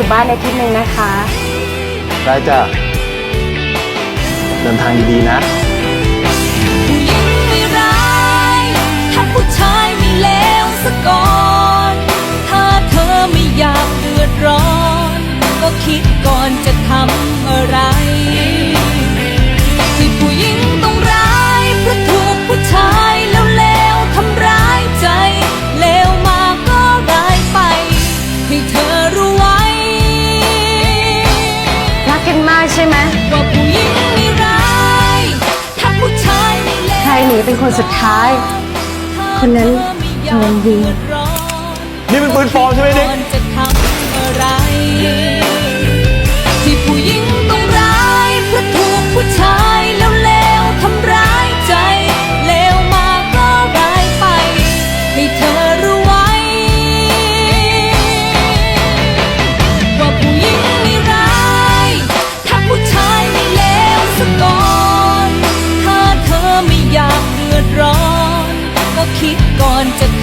ถึงบ้านในที่นึงนะคะ ได้จ้ะเดินทางดีๆนะ ผู้หญิงไม่ร้ายถ้าผู้ชายไม่เลวสะก่อน ถ้าเธอไม่อยากเดือดร้อน ก็คิดก่อนจะทำอะไร ที่ผู้หญิงต้องร้ายเพราะถูกผู้ชายแล้วเลวๆทำร้ายใจ เลวมาก็ร้ายไป ให้เธอรู้ไว้รั หนีเป็นคนสุดท้าย คนนั้นโดนยิง นี่เป็นปืนปลอมใช่ไหมนิก อนจะ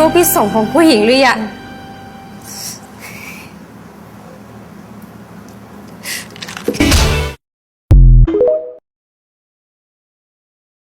รู้พิษสงของผู้หญิงหรือยัง